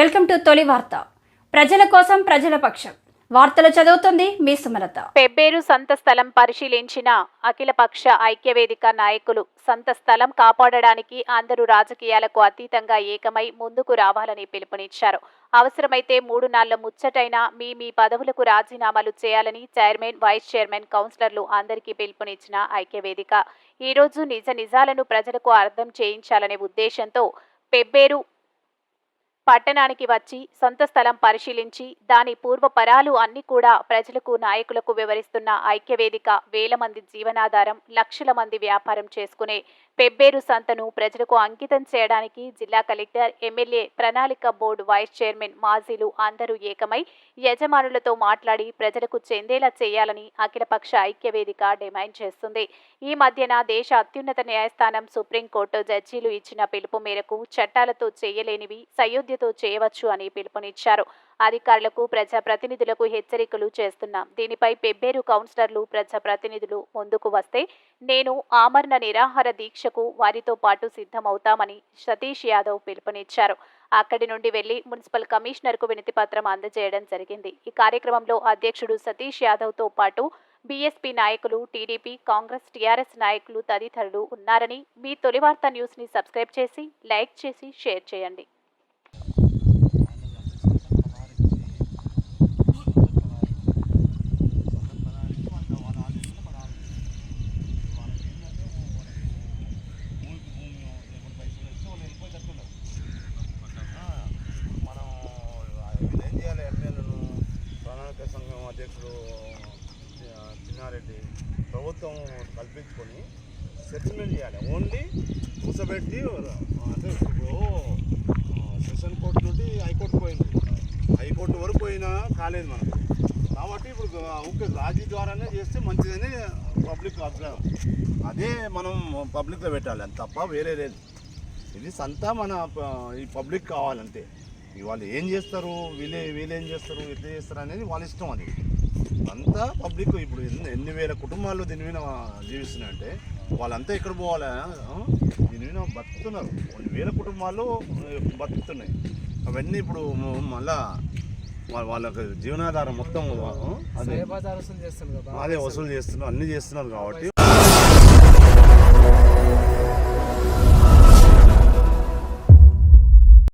Welcome to తొలి వార్త. ప్రజల కోసం ప్రజల పక్షం. వార్తలు చదువుతుంది మీ సుమలత. పెబ్బేరు సంత స్థలం పరిశీలించిన అఖిలపక్ష ఐక్యవేదిక నాయకులు సంత స్థలం కాపాడడానికి అందరూ రాజకీయాలకు అతీతంగా ఏకమై ముందుకు రావాలని పిలుపునిచ్చారు. అవసరమైతే మూడు నాళ్ళ ముచ్చటైన మీ మీ పదవులకు రాజీనామాలు చేయాలని చైర్మన్ వైస్ చైర్మన్ కౌన్సిలర్లు అందరికీ పిలుపునిచ్చిన ఐక్యవేదిక. ఈ రోజు నిజ నిజాలను ప్రజలకు అర్థం చేయించాలనే ఉద్దేశంతో పెబ్బేరు పట్టణానికి వచ్చి సొంత స్థలం పరిశీలించి దాని పూర్వపరాలు అన్ని కూడా ప్రజలకు నాయకులకు వివరిస్తున్న ఐక్యవేదిక వేల మంది జీవనాధారం లక్షల మంది వ్యాపారం చేసుకునే పెబ్బేరు సంతను ప్రజలకు అంకితం చేయడానికి జిల్లా కలెక్టర్ ఎమ్మెల్యే ప్రణాళిక బోర్డు వైస్ చైర్మన్ మాజీలు అందరూ ఏకమై యజమానులతో మాట్లాడి ప్రజలకు చెందేలా చేయాలని అఖిలపక్ష ఐక్యవేదిక డిమాండ్ చేస్తుంది. ఈ మధ్యన దేశ అత్యున్నత న్యాయస్థానం సుప్రీంకోర్టు జడ్జీలు ఇచ్చిన పిలుపు మేరకు చట్టాలతో చేయలేనివి సయోధ్య సయోధ్యతో చేయవచ్చు అని పిలుపునిచ్చారు. అధికారులకు ప్రజాప్రతినిధులకు హెచ్చరికలు చేస్తున్నాం. దీనిపై పెబ్బేరు కౌన్సిలర్లు ప్రజాప్రతినిధులు ముందుకు వస్తే నేను ఆమరణ నిరాహార దీక్షకు వారితో పాటు సిద్ధమవుతామని సతీష్ యాదవ్ పిలుపునిచ్చారు. అక్కడి నుండి వెళ్ళి మున్సిపల్ కమిషనర్కు వినతి పత్రం అందజేయడం జరిగింది. ఈ కార్యక్రమంలో అధ్యక్షుడు సతీష్ యాదవ్తో పాటు బీఎస్పీ నాయకులు టీడీపీ కాంగ్రెస్ టీఆర్ఎస్ నాయకులు తదితరులు ఉన్నారని మీ తొలి వార్త న్యూస్ని సబ్స్క్రైబ్ చేసి లైక్ చేసి షేర్ చేయండి మనం వీళ్ళు ఏం చేయాలి ఎమ్మెల్యేలను ప్రణాళిక సంఘం అధ్యక్షుడు చిన్నారెడ్డి ప్రభుత్వం కల్పించుకొని సెటిల్మెంట్ చేయాలి. ఓన్లీ కూర్చోబెట్టి అంటే ఇప్పుడు సెషన్ కోర్టు నుండి హైకోర్టు పోయింది. హైకోర్టు వరకు పోయినా కాలేదు మనకు. కాబట్టి ఇప్పుడు ఓకే రాజీ ద్వారానే చేస్తే మంచిదని పబ్లిక్ అభిప్రాయం. అదే మనం పబ్లిక్లో పెట్టాలి. అని తప్ప వేరే లేదు. ఇది సంతా మన ప- ఈ పబ్లిక్ కావాలంతే వాళ్ళు ఏం చేస్తారు? వీళ్ళే వీళ్ళు ఏం చేస్తారు? ఎట్లా చేస్తారు అనేది వాళ్ళ ఇష్టం అది. అంతా పబ్లిక్ ఇప్పుడు ఎన్ని ఎన్ని వేల కుటుంబాలు దీని మీద జీవిస్తున్నాయంటే వాళ్ళంతా ఎక్కడ పోవాలా? దీని మీద బతుకుతున్నారు. కొన్ని వేల కుటుంబాలు బతుకుతున్నాయి. అవన్నీ ఇప్పుడు మళ్ళా వాళ్ళ వాళ్ళకి జీవనాధారం మొత్తం అదే. వసూలు చేస్తున్నారు అన్ని చేస్తున్నారు కాబట్టి.